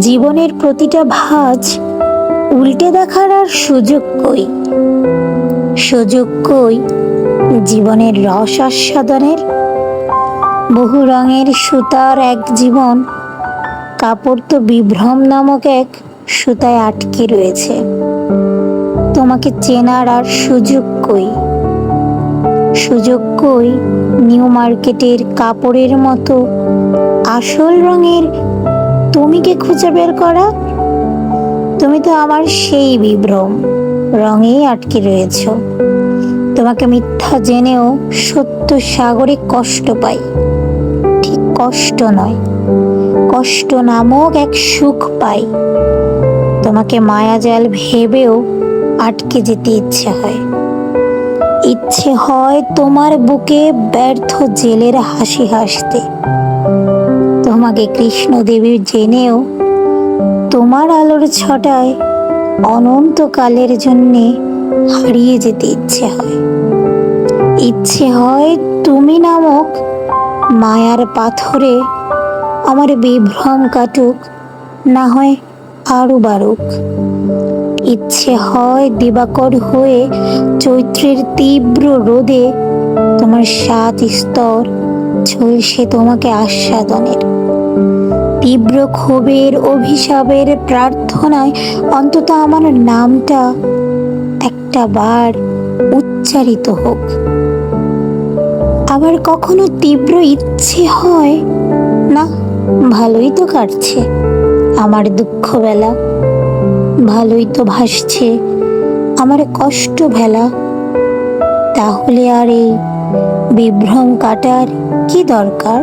জীবনের প্রতিটা ভাঁজ উল্টে দেখার আর সুযোগ কই? সুযোগ কই জীবনের রস আস্বাদনের? বহু রঙের সুতার এক জীবন, কাপড় তো বিভ্রম নামক এক সুতায় আটকে রয়েছে। তোমাকে চেনার আর সুযোগ কই? সুযোগ কই নিউ মার্কেটের কাপড়ের মতো আসল রঙের তুমিকে খুঁজে বের করা? তুমি তো আমার সেই বিভ্রম। রঙেই আটকে রয়েছ। তোমাকে মিথ্যা জেনেও সত্য সাগরে কষ্ট পাই। ঠিক কষ্ট নয়। কষ্ট নামক এক সুখ পাই। তোমাকে মায়াজাল ভেবেও আটকে যেতে ইচ্ছে হয়। ইচ্ছে হয় তোমার বুকে ব্যর্থ জেলের হাসি হাসতে। তোমাকে কৃষ্ণদেবী জেনেও তোমার আলোর ছটায় অনন্তকালের জন্যে হারিয়ে যেতে ইচ্ছে হয়। ইচ্ছে হয় তুমি নামক মায়ার পাথরে আমার বিভ্রম কাটুক, না হয় আরও বাড়ুক। ইচ্ছে হয় দিবাকর হয়ে চৈত্রের তীব্র রোদে তোমার সাত স্তর ঝলসে তোমাকে আস্বাদনের। তীব্র ক্ষোভের অভিশাপের প্রার্থনায় অন্তত আমার নামটা একটা বার উচ্চারিত হোক। আবার কখনো তীব্র ইচ্ছে হয়? না, ভালোই তো কাটছে আমার দুঃখ বেলা ভালোই তো ভাসছে আমার কষ্ট ভেলা তাহলে আর এই বিভ্রম কাটার কি দরকার?